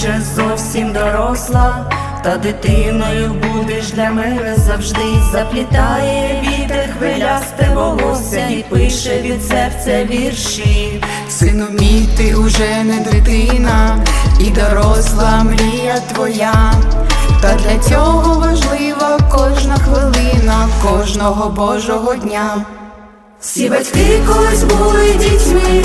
вже зовсім доросла, та дитиною будеш для мене завжди заплітає вітер хвилясте волосся і пише від серця вірші. Сину мій, ти уже не дитина, і доросла мрія твоя. Та для цього важлива кожна хвилина, кожного Божого дня. Всі батьки колись були дітьми,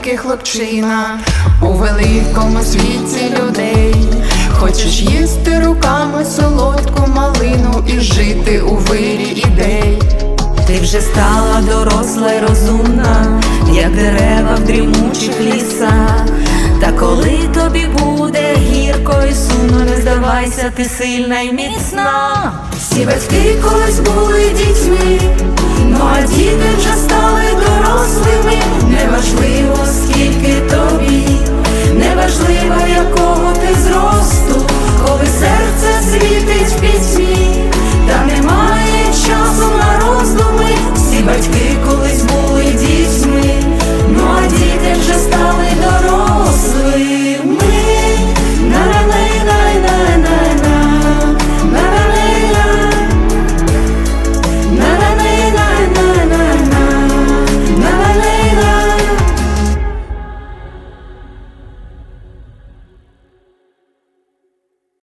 маленький хлопчина у великому світі людей. Хочеш їсти руками солодку малину і жити у вирі ідей. Ти вже стала доросла й розумна, як дерева в дрімучих лісах. Та коли тобі буде гірко і сумно, не здавайся, ти сильна й міцна. Всі батьки колись були дітьми, ну а діти